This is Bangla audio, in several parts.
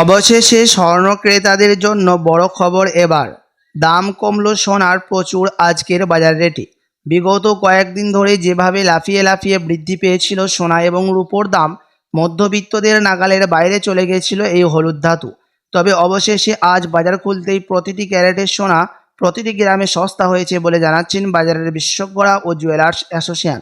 অবশেষে স্বর্ণ ক্রেতাদের জন্য বড় খবর এবার। দাম কমল সোনার প্রচুর আজকের বাজার রেটে। বিগত কয়েকদিন ধরে যেভাবে লাফিয়ে লাফিয়ে বৃদ্ধি পেয়েছিল সোনা এবং রূপোর দাম, মধ্যবিত্তদের নাগালের বাইরে চলে গেছিল এই হলুদ ধাতু। তবে অবশেষে আজ বাজার খুলতেই প্রতিটি ক্যারেটের সোনা প্রতিটি গ্রামে সস্তা হয়েছে বলে জানাচ্ছেন বাজারের বিশেষজ্ঞরা ও জুয়েলার্স অ্যাসোসিয়েশন।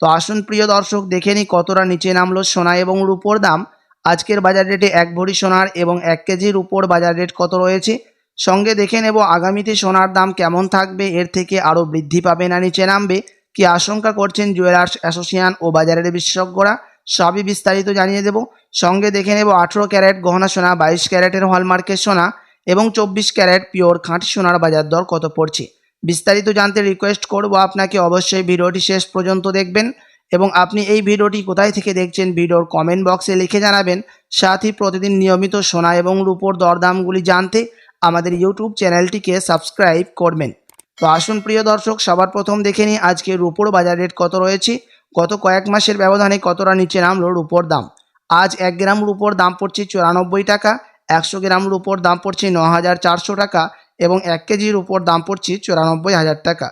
তো আসুন প্রিয় দর্শক, দেখে নিই কতটা নিচে নামলো সোনা এবং রূপোর দাম। আজকের বাজার রেটে এক ভরি সোনার এবং এক কেজির উপর বাজার রেট কত রয়েছে? সঙ্গে দেখে নেব আগামীতে সোনার দাম কেমন থাকবে, এর থেকে আরও বৃদ্ধি পাবে না নিচে নামবে। কি আশঙ্কা করছেন জুয়েলার্স অ্যাসোসিয়েশন ও বাজারের বিশেষজ্ঞরা সবই বিস্তারিত জানিয়ে দেব। সঙ্গে দেখে নেব আঠেরো ক্যারেট গহনা সোনা, বাইশ ক্যারেটের হলমার্কের সোনা এবং চব্বিশ ক্যারেট পিওর খাঁটি সোনার বাজার দর কত পড়ছে? বিস্তারিত জানতে রিকোয়েস্ট করব। আপনাকে অবশ্যই ভিডিওটি শেষ পর্যন্ত দেখবেন। এবং আপনি এই ভিডিওটি কোথায় থেকে দেখছেন ভিডিওর কমেন্ট বক্সে লিখে জানাবেন। সাথে প্রতিদিন নিয়মিত সোনা এবং রূপোর দরদামগুলি জানতে আমাদের ইউটিউব চ্যানেলটিকে সাবস্ক্রাইব করবেন। তো আসুন প্রিয় দর্শক, সবার প্রথম দেখে নিই আজকে রূপোর বাজার রেট কত রয়েছে। গত কয়েক মাসের ব্যবধানে কতটা নিচে নামলো রূপোর দাম? আজ এক গ্রাম রূপোর দাম পড়ছে চুরানব্বই টাকা, একশো গ্রাম রূপোর দাম পড়ছে ন হাজার চারশো টাকা এবং এক কেজির উপর দাম পড়ছে চুরানব্বই হাজার টাকা।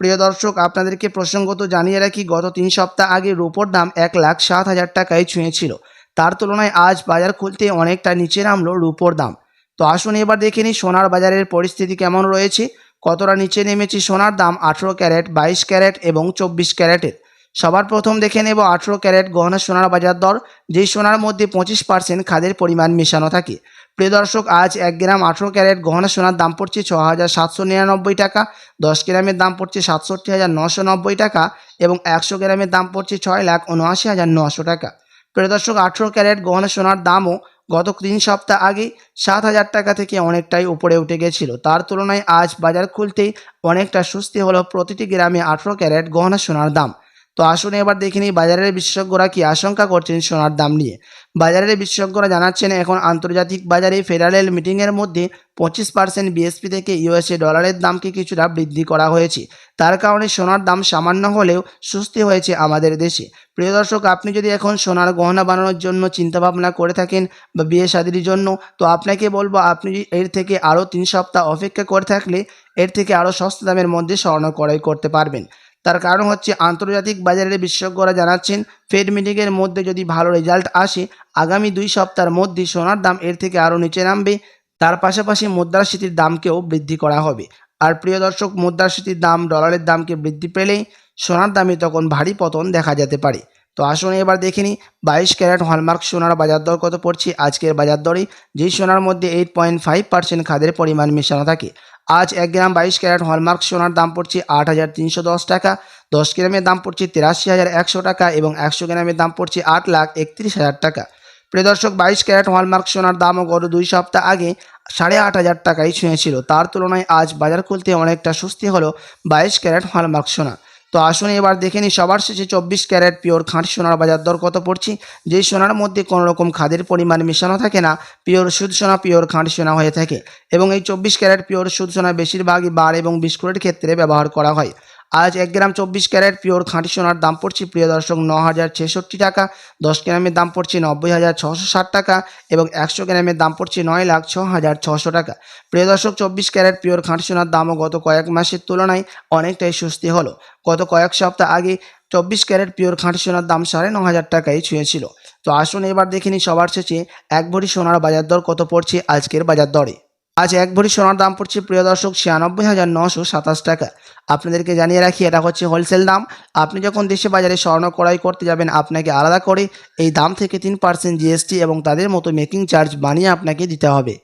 প্রিয় দর্শক, আপনাদেরকে প্রসঙ্গত জানিয়ে রাখি, গত তিন সপ্তাহ আগে রূপোর দাম এক লাখ সাত হাজার টাকায় ছুঁয়েছিল। তার তুলনায় আজ বাজার খুলতে অনেকটা নিচে নামলো রূপোর দাম। তো আসুন এবার দেখে নিই সোনার বাজারের পরিস্থিতি কেমন রয়েছে। কতটা নিচে নেমেছে সোনার দাম? আঠেরো ক্যারেট, বাইশ ক্যারেট এবং চব্বিশ ক্যারেটের। সবার প্রথম দেখে নেব আঠেরো ক্যারেট গহনা সোনার বাজার দর, যেই সোনার মধ্যে পঁচিশ পার্সেন্ট খাদের পরিমাণ মেশানো থাকে। প্রিয় দর্শক, আজ এক গ্রাম আঠেরো ক্যারেট গহনা সোনার দাম পড়ছে ছ হাজার সাতশো নিরানব্বই টাকা, দশ গ্রামের দাম পড়ছে সাতষট্টি হাজার নশো নব্বই টাকা এবং একশো গ্রামের দাম পড়ছে ছয় লাখ উনআশি হাজার নশো টাকা। প্রিয় দর্শক, আঠেরো ক্যারেট গহনা সোনার দামও গত তিন সপ্তাহ আগে সাত হাজার টাকা থেকে অনেকটাই উপরে উঠে গেছিল। তার তুলনায় আজ বাজার খুলতেই অনেকটা সুস্থি হলো প্রতিটি গ্রামে আঠেরো ক্যারেট গহনা সোনার দাম। তো আসুন এবার দেখে নিই বাজারের বিশেষজ্ঞরা কি আশঙ্কা করছেন সোনার দাম নিয়ে। বাজারের বিশেষজ্ঞরা জানাচ্ছেন, এখন আন্তর্জাতিক বাজারে ফেডারেল মিটিংয়ের মধ্যে পঁচিশ পার্সেন্ট বিএসপি থেকে ইউএসএ ডলারের দামকে কিছুটা বৃদ্ধি করা হয়েছে। তার কারণে সোনার দাম সামান্য হলেও সুস্থি হয়েছে আমাদের দেশে। প্রিয় দর্শক, আপনি যদি এখন সোনার গহনা বানানোর জন্য চিন্তাভাবনা করে থাকেন বা বিয়ে শাদির জন্য, তো আপনাকে বলব আপনি এর থেকে আরও তিন সপ্তাহ অপেক্ষা করে থাকলে এর থেকে আরও সস্তা দামের মধ্যে স্বর্ণ ক্রয় করতে পারবেন। তার কারণ হচ্ছে আন্তর্জাতিক বাজারের বিশেষজ্ঞরা জানাচ্ছেন ফেড মিটিংয়ের মধ্যে যদি ভালো রেজাল্ট আসে, আগামী দুই সপ্তাহের মধ্যে সোনার দাম এর থেকে আরও নিচে নামবে। তার পাশাপাশি মুদ্রাস্ফীতির দামকেও বৃদ্ধি করা হবে। আর প্রিয় দর্শক, মুদ্রাস্ফীতির দাম ডলারের দামকে বৃদ্ধি পেলেই সোনার দামে তখন ভারী পতন দেখা যেতে পারে। তো আসুন এবার দেখে নিই, বাইশ ক্যারেট হলমার্ক সোনার বাজার দর কত পড়ছে আজকের বাজার দরে, যেই সোনার মধ্যে এইট পয়েন্ট ফাইভ পার্সেন্ট খাদের পরিমাণ মেশানো থাকে। আজ এক গ্রাম বাইশ ক্যারেট হলমার্ক সোনার দাম পড়ছে আট হাজার তিনশো দশ টাকা। দশ গ্রামের দাম পড়ছে তিরাশি হাজার একশো টাকা এবং একশো গ্রামের দাম পড়ছে আট লাখ একত্রিশ হাজার টাকা। প্রিয় দর্শক, বাইশ ক্যারেট হলমার্ক সোনার দামও গত দুই সপ্তাহ আগে সাড়ে আট হাজার টাকায় ছুঁয়েছিল। তার তুলনায় আজ বাজার খুলতে অনেকটা সুস্থি হলো বাইশ ক্যারেট হলমার্ক সোনা। তো আসুন এবার দেখে নিই, সবার শেষে চব্বিশ ক্যারেট পিওর খাঁট সোনার বাজার দর কত পড়ছি? যেই সোনার মধ্যে কোনো রকম খাদের পরিমাণ মেশানো থাকে না, পিওর সুদ সোনা, পিওর খাঁট সোনা হয়ে থাকে। এবং এই চব্বিশ ক্যারেট পিওর সুদ সোনা বেশিরভাগই বার এবং বিস্কুটের ক্ষেত্রে ব্যবহার করা হয়। আজ এক গ্রাম চব্বিশ ক্যারেট পিওর খাঁটি সোনার দাম পড়ছে প্রিয় দর্শক ন হাজার ছেষট্টি টাকা, দশ গ্রামের দাম পড়ছে নব্বই হাজার ছশো ষাট টাকা এবং একশো গ্রামের দাম পড়ছে নয় লাখ ছ হাজার ছশো টাকা। প্রিয় দর্শক, চব্বিশ ক্যারেট পিওর খাঁটি সোনার দামও গত কয়েক মাসের তুলনায় অনেকটাই সুস্থি হলো। গত কয়েক সপ্তাহ আগে চব্বিশ ক্যারেট পিওর খাঁটি সোনার দাম সাড়ে ন হাজার টাকায় ছুঁয়েছিল। তো আসুন এবার দেখিনি সবার শেষে এক ভরি সোনার বাজার দর কত পড়ছে আজকের বাজার দরে। আজ এক ভরি সোনার দাম পড়ছে, প্রিয় দর্শক, ছিয়ানব্বই হাজার নশো সাতাশ টাকা। আপনাদেরকে জানিয়ে রাখি, এটা হচ্ছে হোলসেল দাম। আপনি যখন দেশে বাজারে স্বর্ণ ক্রয় করতে যাবেন, আপনাকে আলাদা করে এই দাম থেকে তিন পার্সেন্ট জিএসটি এবং তাদের মতো মেকিং চার্জ বানিয়ে আপনাকে দিতে হবে।